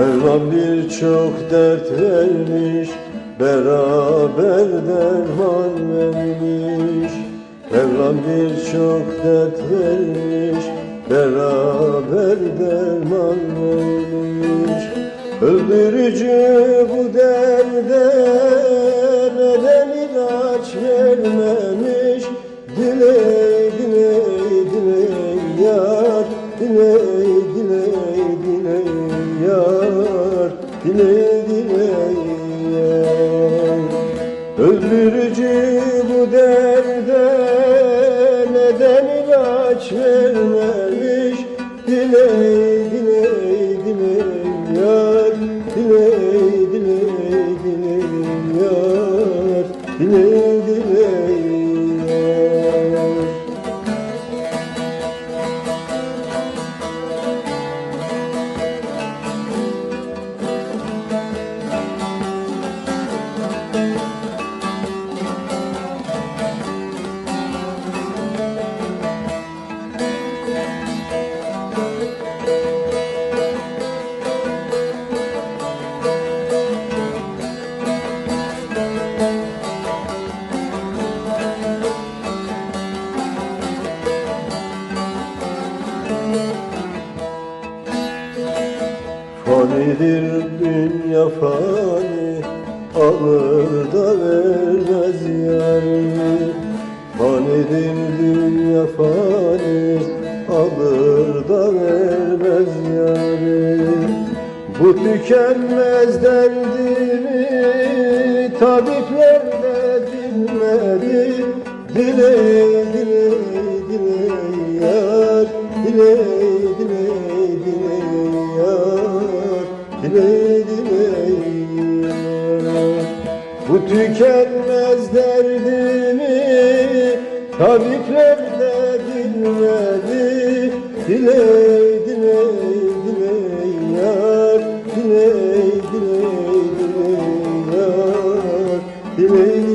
Mevlam birçok dert vermiş, beraber derman vermiş. Mevlam birçok dert vermiş, Beraber derman vermiş Öldürücü bu derde Neden ilaç vermemiş? Diley diley diley yar Diley diley diley yar diley Diley Fanidir dünya fani Alır da vermez yani Fanidir dünya fani Alır da vermez yani Bu tükenmez derdimi Tabipler de dinmedi Diley derdim Bu tükenmez derdimi tabipler de dinledi. Dileydim eydim eyyar Dileydim eydim eyyar Dileydim